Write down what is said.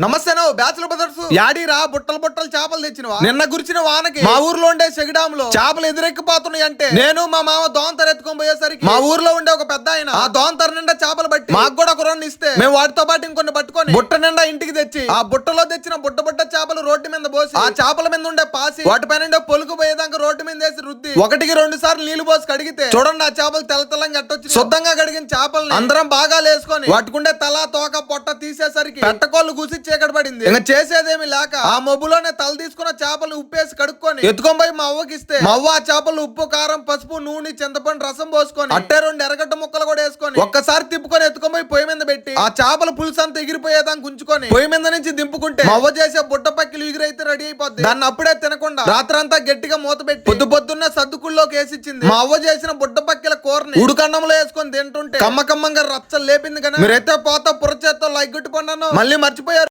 నమస్తే నవ్వు bachelor brothers. యాడీరా బుట్టలు బుట్టలు చేపలు తెచ్చినవా? నిన్న గురిచిన వానకి. మా ఊర్లో ఉండే సెగిడాములో చేపలు ఎదురెక్కిపోతున్నాయి అంటే. నేను మా మామ దోంతర ఎత్తుకొని పోయేసరికి మా ఊర్లో ఉండే ఒక పెద్ద ఆయన. ఆ దోంతర నిండా చేపలు పట్టి మాకు కూడా ఒక రెండు ఇస్తే. మేము వాటితో పాటు ఇంకొన్ని పట్టుకొని బుట్ట నిండా ఇంటికి తెచ్చి ఆ బుట్టలో తెచ్చిన బుట్ట బుట్ట చేపలు రోడ్డు మీద పోసి ఆ చేపల మీద ఉండే పాసి వాటిపైన ఉండే పొలుగు పోయేదాకా రోడ్డు మీద వేసి రుద్ది. ఒకటికి రెండు సార్లు నీళ్ళు పోసి కడిగితే చూడండి ఆ చేపలు తెల్ల తెల్లంగా ఎట్టొచ్చి శుద్ధంగా కడిగిన చేపల్ని అందరం బాగా లేసుకొని వాటికుండే తల తోక పొట్ట తీసేసరికి పెట్టకోళ్ళు కూసి చీకటి పడింది. ఇంకా చేసేదేమి లేక ఆ మొబ్బులోనే తల తీసుకున్న చేపలు ఉప్పేసి కడుక్కొని ఎత్తుకొని పోయి మా అవ్వకి ఇస్తే మా అవ్వ ఆ చేపలు ఉప్పు కారం పసుపు నూనె చింతపండు రసం పోసుకొని అట్టే రెండు ఎర్రగడ్డ ముక్కలు కూడా వేసుకొని ఒక్కసారి తిప్పుకొని ఎత్తుకొని పోయి పొయ్యి మీద పెట్టి ఆ చేపల పులుసు అంతా ఎగిరిపోయేదాకా ఉంచుకొని పొయ్యి మీద నుంచి దింపుకుంటే అవ్వ చేసే బుట్ట పక్కిలు ఎగిరైతే రెడీ అయిపోద్ది. దాన్ని అప్పుడే తినకుండా రాత్రంతా గట్టిగా మూత పెట్టి పొద్దు పొద్దున్న సర్దుకుల్లోకి వేసిచ్చింది. మా అవ్వ చేసిన బుట్ట పక్కిల కూరని ఉడుకన్నంలో వేసుకొని తింటుంటే కమ్మ కమ్మంగా రచ్చలు లేపింది కానీ మీరైతే పోతా పురచేత్తో లైక్ కొట్టి మళ్ళీ మర్చిపోయారు.